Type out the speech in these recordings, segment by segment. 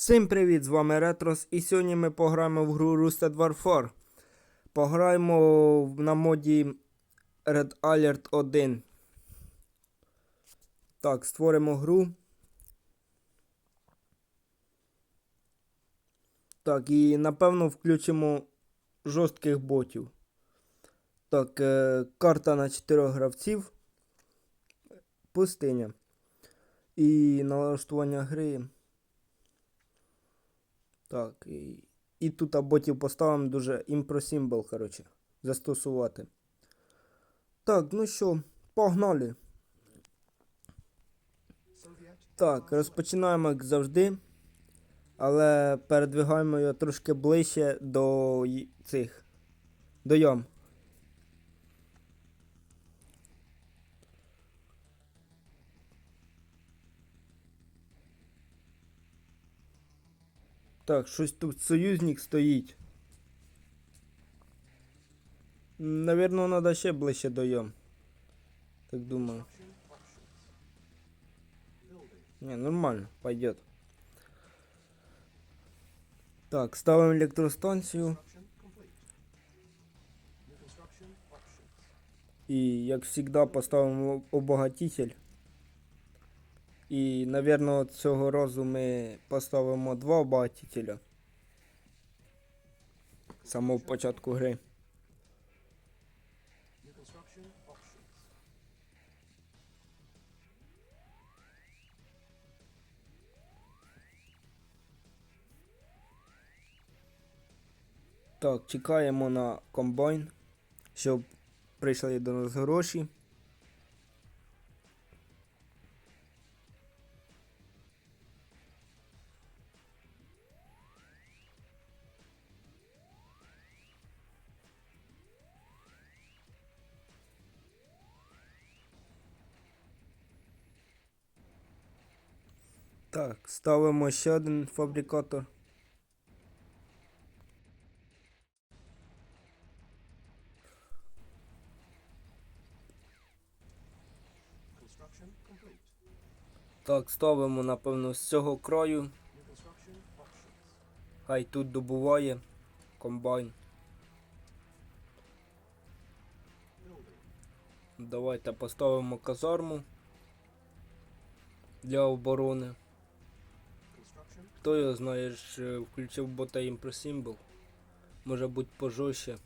Всім привіт! З вами Ретрос і сьогодні ми пограємо в гру Roosted War 4. Пограємо на моді Red Alert 1. Так, створимо гру. Так, і напевно включимо жорстких ботів. Так, е, карта на 4 гравців. Пустиня. І налаштування гри. Так, і, і тут ботів поставимо дуже імпросімбл, коротше, застосувати. Так, ну що, погнали. Так, розпочинаємо як завжди. Але передвигаємо його трошки ближче до цих. До ям. Так, щось тут союзник стоїть. М, Навірно, треба ще ближче до ям. Так думаю. Не, нормально, пойдет. Так, ставимо електростанцію. І, як завжди, поставимо обогатитель. І, напевно, цього разу ми поставимо два обогатителя. З самого початку гри. Так, чекаємо на комбайн, щоб прийшли до нас гроші. Так, ставимо ще один фабрикатор. Так, ставимо, напевно, з цього краю. Хай тут добуває комбайн. Давайте поставимо казарму для оборони. Хто його знає, е, включив бота імпросімбл. Може бути пожорстче.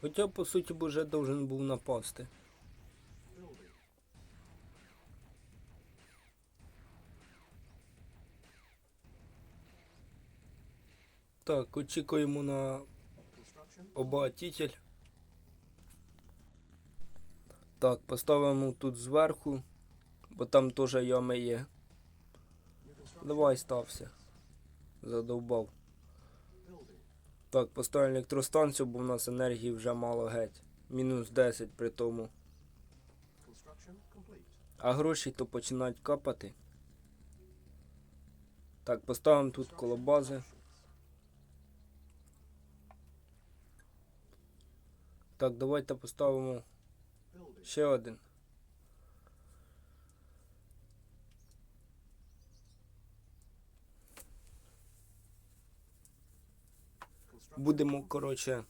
Хоча, по суті, вже должен був напасти. Так, очікуємо на обогатитель. Так, поставимо тут зверху, бо там теж ями є. Давай стався. Задовбав. Так, поставимо електростанцію, бо в нас енергії вже мало геть. Мінус 10 при тому. А гроші то починають капати. Так, поставимо тут коло бази. Так, давайте поставимо ще один. Будемо, коротше,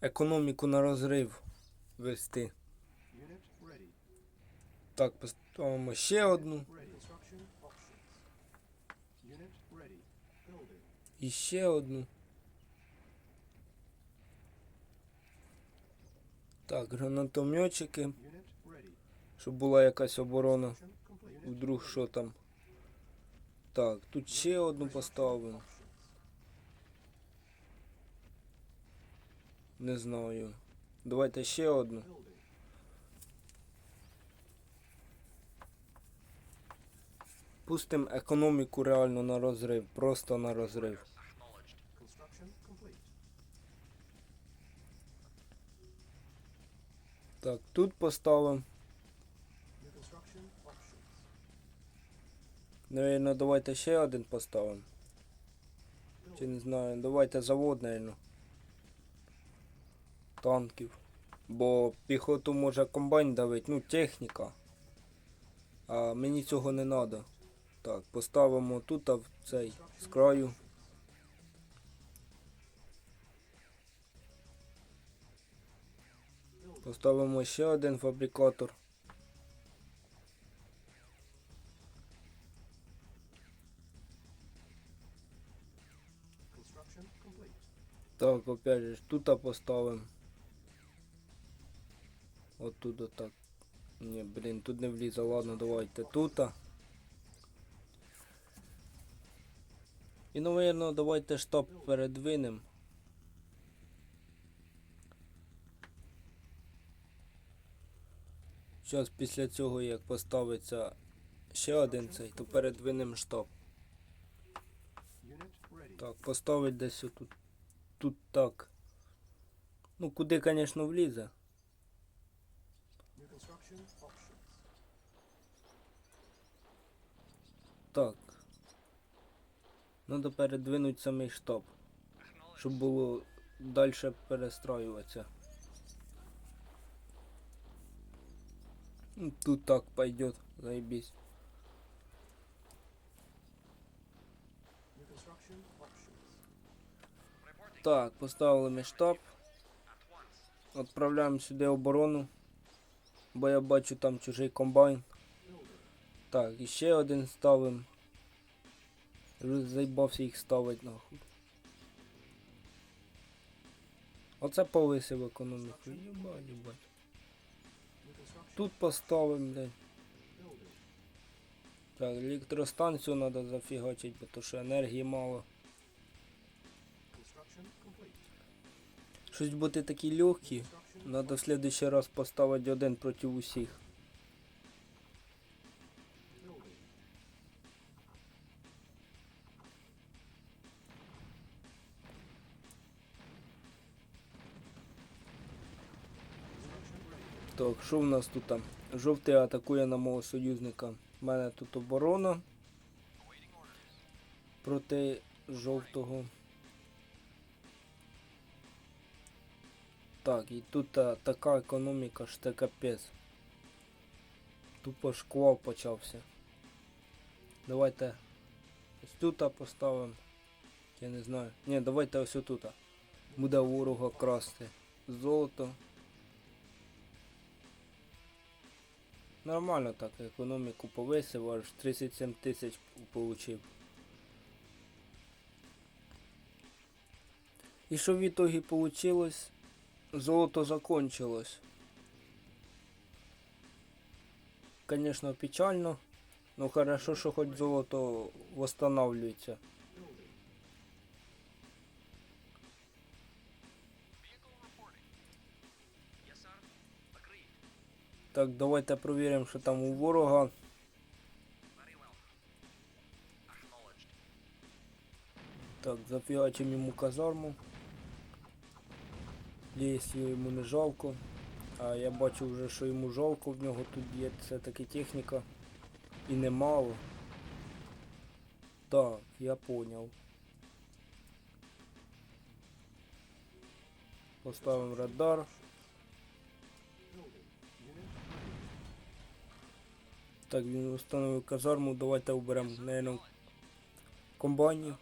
економіку на розрив вести. Так, поставимо ще одну. І ще одну. Так, гранатометчики, щоб була якась оборона. Вдруг що там. Так, тут ще одну поставимо. Не знаю. Давайте ще одну. Пустим економіку реально на розрив. Просто на розрив. Так, тут поставимо. Наверно, давайте ще один поставимо. Чи не знаю, давайте завод, наверно. Танків. Бо піхоту може комбайн давить, ну техніка. А мені цього не треба. Так, поставимо тут а в цей з краю. Поставимо ще один фабрикатор. Так, опять же, тут поставимо. От тут отак. Ні, блін, тут не влізе. Ладно, давайте тут. І, напевно, давайте штаб передвинем. Зараз після цього, як поставиться ще один цей, то передвинем штаб. Так, поставить десь отут. Тут так. Ну, куди, звісно, влізе. Так. Надо передвинути самий штаб. Щоб було далі перестраюватися. Ну, Тут так пойдет, заебись. Options. Так, поставили ми штаб. Відправляємо сюди оборону. Бо я бачу там чужий комбайн. Так, і ще один ставимо. Вже заїбався їх ставити нахуй. Оце повисив економіку. New construction Тут поставимо, блядь. Так, електростанцію треба зафігачити, бо то що енергії мало. Щось бути такі легкі. Надо в следующий раз поставити один проти усіх. Так, що в нас тут? Жовтий атакує на мого союзника. У мене тут оборона проти жовтого. Так, і тут а, така економіка, що це капець. Тупо шквал почався. Давайте ось тут поставимо. Я не знаю. Ні, давайте ось тут. Буде ворога красти. Золото. Нормально так, економіку повисив, аж 37 тисяч получив. І що в ітогі получилось? Золото закончилось. Конечно, печально, но хорошо, що хоч золото восстанавливается. Так, давайте провіримо, що там у ворога. Так, зафігачимо йому казарму. Якщо йому не жалко. А я бачу вже, що йому жалко, в нього тут є все-таки техніка. І немало. Так, я поняв. Поставимо радар. Так, він встановив казарму, давайте оберемо, наверное, комбайні.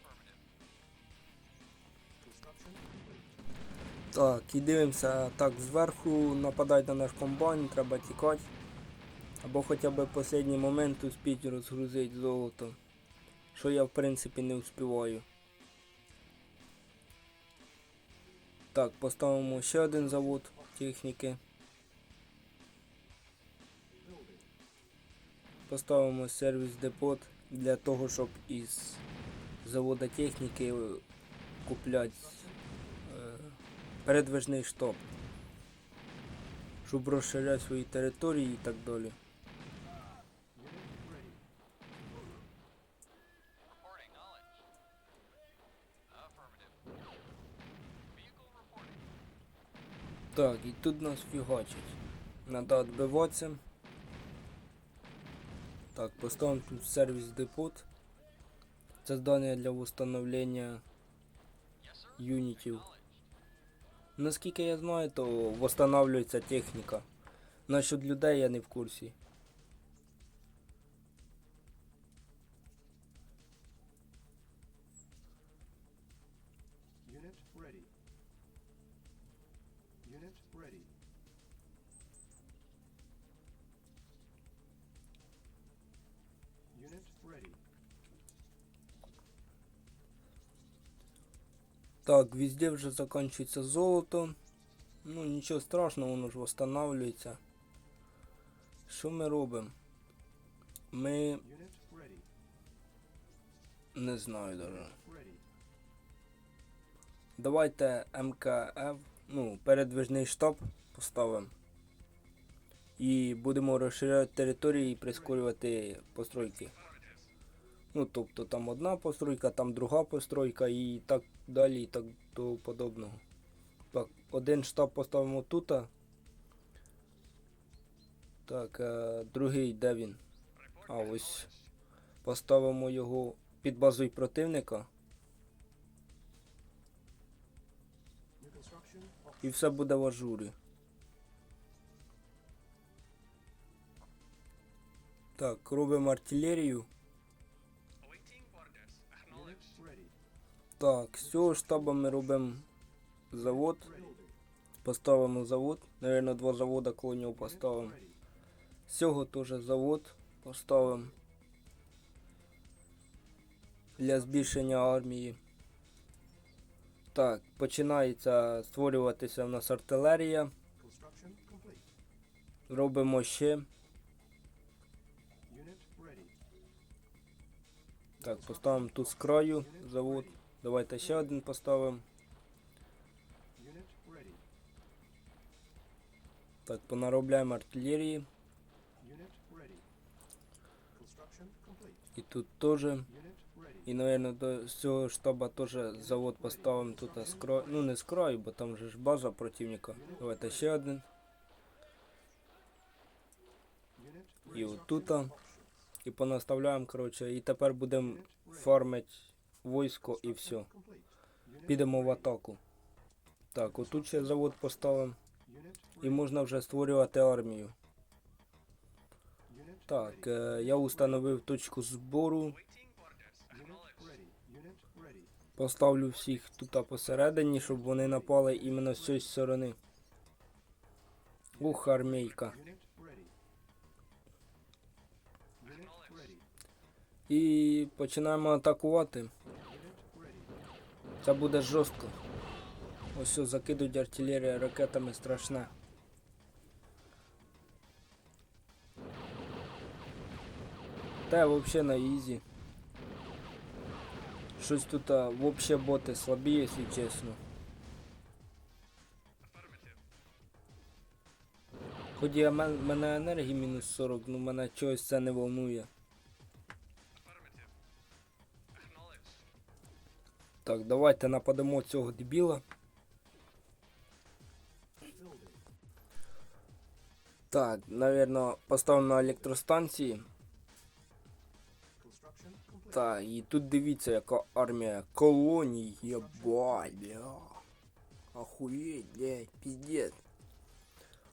Так, і дивимося так зверху, нападають на наш комбайн, треба тікати. Або хоча б в останній момент успіть розгрузити золото. Що я в принципі не успіваю. Так, поставимо ще один завод техніки. Поставимо сервіс депот для того, щоб із завода техніки купляти передвижний штаб. Щоб розширяти свої території і так далі. Так, і тут нас фігачить. Надо відбиватися. Так, поставимо тут сервіс депот. Це здання для встановлення юнітів. Наскільки я знаю, то встановлюється техніка. Насчет людей я не в курсі. Unit ready. Unit ready. Так, везде вже закінчується золото. Ну, нічого страшного, воно ж восстанавливається. Що ми робимо? Ми не знаю даже. Давайте МКФ, ну, передвижний штаб поставимо. І будемо розширяти території і прискорювати постройки. Ну, тобто там одна постройка, там друга постройка і так далі, і так до подобного. Так, один штаб поставимо тут. Так, е, другий де він? А ось поставимо його під базою противника. І все буде в ажурі. Так, робимо артилерію. Так, з цього штабу ми робимо завод. Поставимо завод. Наверно, два завода нього поставимо. З цього теж завод поставимо. Для збільшення армії. Так, починається створюватися в нас артилерія. Робимо ще. Так, поставимо тут з краю завод. Давайте ще один поставимо. Unit ready. Так, понаробляємо артилерії. Unit ready. Construction complete. І тут теж. Unit ready. І, напевно, до цього штаба теж завод поставимо тут з краю. Ну не з краю, бо там же ж база противника. Давайте ще один. Unit І ready. отут. І понаставляємо, коротше. І тепер будемо фармити військо і все. Підемо в атаку. Так, отут ще завод поставимо. І можна вже створювати армію. Так, е, я установив точку збору. Поставлю всіх тут посередині, щоб вони напали іменно з цієї сторони. Ух, армійка. І починаємо атакувати. Це буде жорстко. Ось все, закидують артилерія ракетами страшне. Та взагалі на ізі. Щось тут а, вообще боти слабі, якщо чесно. Хоч я мене енергії мінус 40, ну мене чогось це не волнує. Так, давайте нападемо цього дебіла. Так, навірно, поставимо на електростанції. Так, і тут дивіться, яка армія колоній, єбать, бля. Охуєть, блядь, піздець.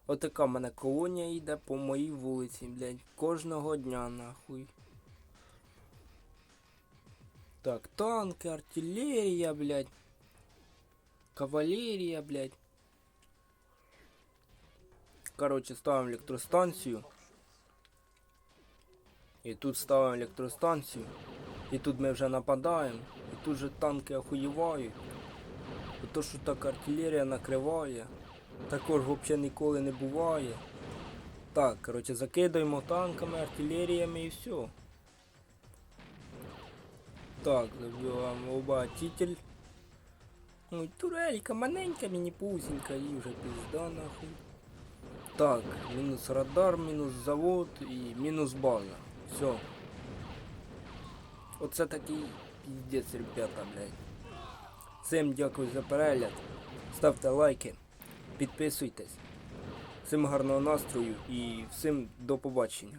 Отака в мене колонія йде по моїй вулиці, блядь, кожного дня, нахуй. Так, танки, артилерія, блядь. Кавалерія, блядь. Короче, ставимо електростанцію. І тут ставимо електростанцію. І тут ми вже нападаємо. І тут же танки охуєвають. І то, що так артилерія накриває. Також взагалі ніколи не буває. Так, коротше, закидаємо танками, артилеріями і все. Так, забиваємо обатитель. Ой, турелька, маленька, міні-пусенька, і вже пізда нахуй. Так, мінус радар, мінус завод і мінус база. Все. Оце такий піздець, ребята, блядь. Всім дякую за перегляд. Ставте лайки, підписуйтесь. Всім гарного настрою і всім до побачення.